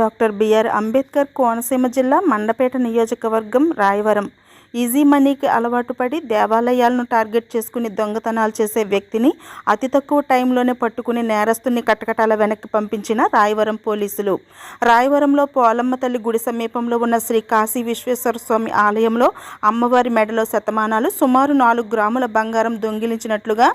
Doctor BR Ambedkar Konaseema జిల్లా మండపేట నియోజకవర్గం Rayavaram. Easy మనీకి అలవాటు పడి దేవాలయాలను టార్గెట్ చేసుకుని దొంగతనాలు చేసే వ్యక్తిని అతి తక్కువ టైంలోనే పట్టుకుని నేరస్తుని కటకటాల వెనక్కి పంపించిన రాయవరం పోలీసులు. రాయవరంలో పోలమ్మ తల్లి గుడి సమీపంలో ఉన్న శ్రీ కాశీ విశ్వేశ్వర స్వామి ఆలయంలో అమ్మవారి మెడలో శతమానాలు సుమారు నాలుగు గ్రాముల బంగారం దొంగిలించినట్లుగా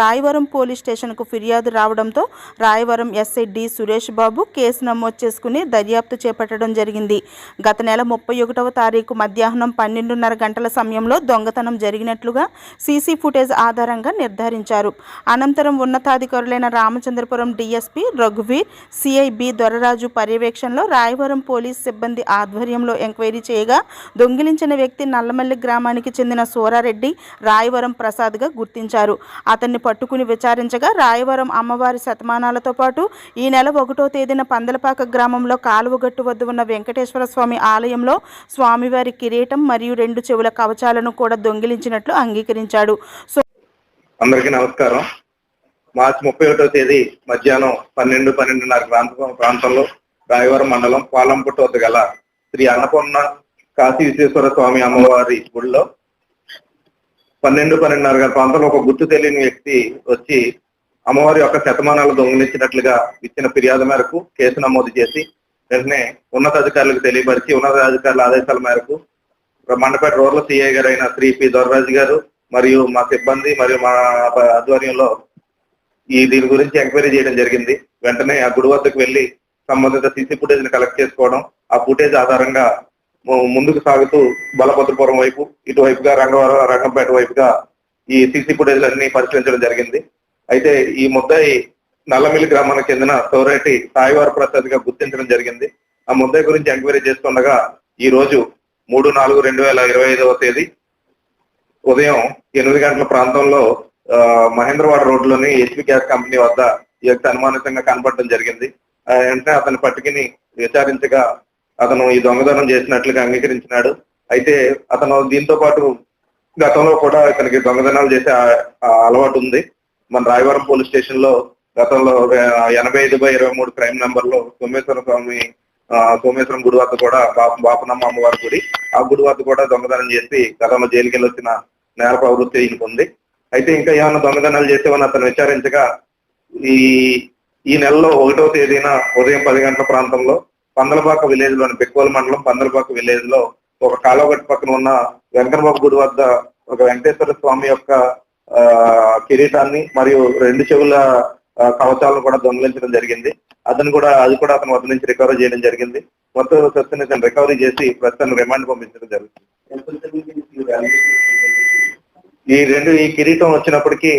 రాయవరం పోలీస్ స్టేషన్కు ఫిర్యాదు రావడంతో Rayavaram SI D Suresh Babu case నమోదు చేసుకుని దర్యాప్తు చేపట్టడం జరిగింది. గత నెల ముప్పై ఒకటవ తారీఖు మధ్యాహ్నం పన్నెండున్నర గంటల సమయంలో దొంగతనం జరిగినట్లుగా సీసీ ఫుటేజ్ ఆధారంగా నిర్ధారించారు. అనంతరం ఉన్నతాధికారులైన రామచంద్రపురం డీఎస్పీ రఘువీర్ సిఐబి దొరరాజు పర్యవేక్షణలో రాయవరం పోలీస్ సిబ్బంది ఆధ్వర్యంలో ఎంక్వైరీ చేయగా దొంగిలించిన వ్యక్తి నల్లమల్లి గ్రామానికి చెందిన సూరారెడ్డి రాయవరం ప్రసాద్గా గుర్తించారు. అతన్ని పట్టుకుని విచారించగా రాయవరం అమ్మవారి శతమానాలతో పాటు ఈ నెల ఒకటో తేదీన పందలపాక గ్రామంలో కాలువగట్టు వద్ద ఉన్న వెంకటేశ్వర స్వామి ఆలయంలో స్వామివారి కిరీటం మరియు రెండు చెవుల కవచాలను కూడా దొంగిలించినట్లు అంగీకరించాడు. సో అందరికీ నమస్కారం. మార్చి ముప్పై ఒకటో తేదీ మధ్యాహ్నం పన్నెండు పన్నెండున్నర ప్రాంతం ప్రాంతంలో రాయవరం మండలం పాలంపుట్టు వద్ద గల శ్రీ అన్నపూర్ణ కాశీ విశ్వేశ్వర స్వామి అమ్మవారి గుడిలో పన్నెండు పన్నెండున్నర ప్రాంతంలో ఒక గుర్తు తెలియని వ్యక్తి వచ్చి అమ్మవారి యొక్క శతమానాలు దొంగిలించినట్లుగా ఇచ్చిన ఫిర్యాదు మేరకు కేసు నమోదు చేసి వెంటనే ఉన్నతాధికారులకు తెలియపరిచి ఉన్నతాధికారుల ఆదేశాల మేరకు మండపేట రూరల్ సిఐ గారు అయిన శ్రీ పి దొరరాజు గారు మరియు మా సిబ్బంది మరియు మా ఆధ్వర్యంలో ఈ దీని గురించి ఎంక్వైరీ చేయడం జరిగింది. వెంటనే ఆ గుడి వద్దకు వెళ్ళి సంబంధిత సీసీ ఫుటేజ్ని కలెక్ట్ చేసుకోవడం ఆ ఫుటేజ్ ఆధారంగా ముందుకు సాగుతూ బలభద్రపురం వైపు ఇటువైపుగా రంగవరం రంగంపేట వైపుగా ఈ సీసీ ఫుటేజ్ అన్ని పరిశీలించడం జరిగింది. అయితే ఈ ముద్దాయి నల్లమిల్లి గ్రామానికి చెందిన సోరేటి సాయివార ప్రసాద్గా గుర్తించడం జరిగింది. ఆ ముద్దాయి గురించి ఎంక్వైరీ చేస్తుండగా ఈ రోజు మూడు నాలుగు రెండు వేల ఇరవై ఐదవ తేదీ ఉదయం ఎనిమిది గంటల ప్రాంతంలో ఆ, మహేంద్రవాడ రోడ్లోని హెచ్పి గ్యాస్ కంపెనీ వద్ద ఈ వ్యక్తి అనుమానితంగా కనపడడం జరిగింది. వెంటనే అతను పట్టుకుని విచారించగా అతను ఈ దొంగతనం చేసినట్లుగా అంగీకరించినాడు. అయితే అతను దీంతో పాటు గతంలో కూడా ఇతనికి దొంగతనాలు చేసే అలవాటు ఉంది. మన రాయవరం పోలీస్ స్టేషన్లో గతంలో ఎనభై ఐదు బై ఇరవై మూడు క్రైమ్ నెంబర్లో సోమేశ్వర స్వామి సోమేశ్వరం గుడి వద్ద కూడా బాప బాపనమ్మ అమ్మవారి గుడి. ఆ గుడి వద్ద కూడా దొంగతనం చేసి గతంలో జైలుకెళ్ళి వచ్చిన నేర ప్రవృత్తి ఈయనకు అయితే ఇంకా ఏమైనా దొంగతనాలు చేసేవని అతను విచారించగా ఈ ఈ నెలలో ఒకటో తేదీన ఉదయం పది గంటల ప్రాంతంలో పందలపాక విలేజ్లోని పెక్కువల మండలం పందలపాక విలేజ్లో ఒక కాలువగట్టు పక్కన ఉన్న వెంకటబాబు గుడి వద్ద ఒక వెంకటేశ్వర స్వామి యొక్క ఆ, కిరీటాన్ని మరియు రెండు చెవుల కవచాలను కూడా దొంగిలించడం జరిగింది. అతను కూడా అది కూడా అతను వద్ద నుంచి రికవరీ చేయడం జరిగింది. మొత్తం సస్తిని రికవరీ చేసి ప్రస్తుతం రిమాండ్ పంపించడం జరుగుతుంది. ఈ రెండు ఈ కిరీటం వచ్చినప్పటికీ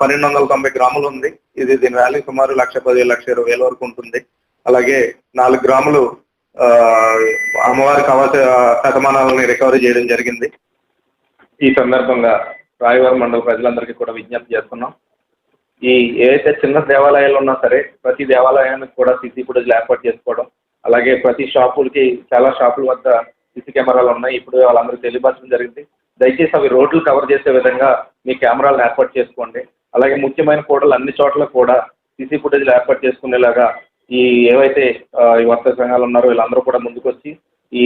పన్నెండు వందల తొంభై గ్రాములు ఉంది. ఇది దీని వాల్యూ సుమారు లక్ష పది లక్ష ఇరవై వేల వరకు ఉంటుంది. అలాగే నాలుగు గ్రాములు అమ్మవారి కవచ శతమానాలని రికవరీ చేయడం జరిగింది. ఈ సందర్భంగా రాయవరం మండల ప్రజలందరికీ కూడా విజ్ఞప్తి చేస్తున్నాం. ఈ ఏదైతే చిన్న దేవాలయాలు ఉన్నా సరే ప్రతి దేవాలయానికి కూడా సీసీ ఫుటేజ్ ఏర్పాటు చేసుకోవడం అలాగే ప్రతి షాపులకి చాలా షాపుల వద్ద సీసీ కెమెరాలు ఉన్నాయి. ఇప్పుడు వాళ్ళందరికీ తెలియపరచడం జరిగింది. దయచేసి అవి రోడ్లు కవర్ చేసే విధంగా మీ కెమెరాలను ఏర్పాటు చేసుకోండి. అలాగే ముఖ్యమైన కూడలు అన్ని చోట్ల కూడా సీసీ ఫుటేజ్లు ఏర్పాటు చేసుకునేలాగా ఈ ఏవైతే ఈ వర్తక సంఘాలు ఉన్నారో వీళ్ళందరూ కూడా ముందుకొచ్చి ఈ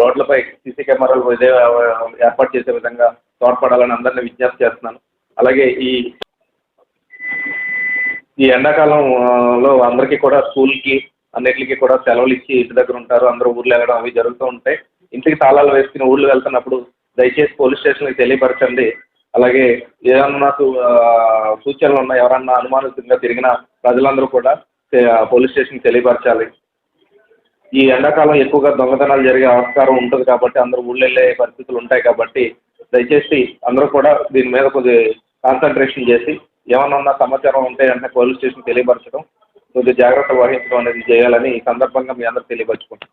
రోడ్లపై సీసీ కెమెరాలు ఇదే ఏర్పాటు చేసే విధంగా తోడ్పడాలని అందరినీ విజ్ఞప్తి చేస్తున్నాను. అలాగే ఈ ఈ ఎండాకాలంలో అందరికీ కూడా స్కూల్కి అన్నిటికీ కూడా సెలవులు ఇచ్చి ఇంటి దగ్గర ఉంటారు అందరూ ఊర్లు వెళ్ళడం అవి జరుగుతూ ఉంటాయి. ఇంటికి తాళాలు వేసుకుని ఊళ్ళు వెళ్తున్నప్పుడు దయచేసి పోలీస్ స్టేషన్కి తెలియపరచండి. అలాగే ఏదన్నా నాకు సూచనలు ఉన్నా ఎవరన్నా అనుమానితంగా తిరిగిన ప్రజలందరూ కూడా పోలీస్ స్టేషన్కి తెలియపరచాలి. ఈ ఎండాకాలం ఎక్కువగా దొంగతనాలు జరిగే ఆస్కారం ఉంటుంది కాబట్టి అందరూ ఊళ్ళు వెళ్ళే పరిస్థితులు ఉంటాయి కాబట్టి దయచేసి అందరూ కూడా దీని మీద కొద్ది కాన్సన్ట్రేషన్ చేసి ఏమన్నా ఉన్న సమాచారం ఉంటే వెంటనే పోలీస్ స్టేషన్ తెలియపరచడం కొద్దిగా జాగ్రత్త వహించడం అనేది చేయాలని ఈ సందర్భంగా మీ అందరూ తెలియపరచుకుంటాం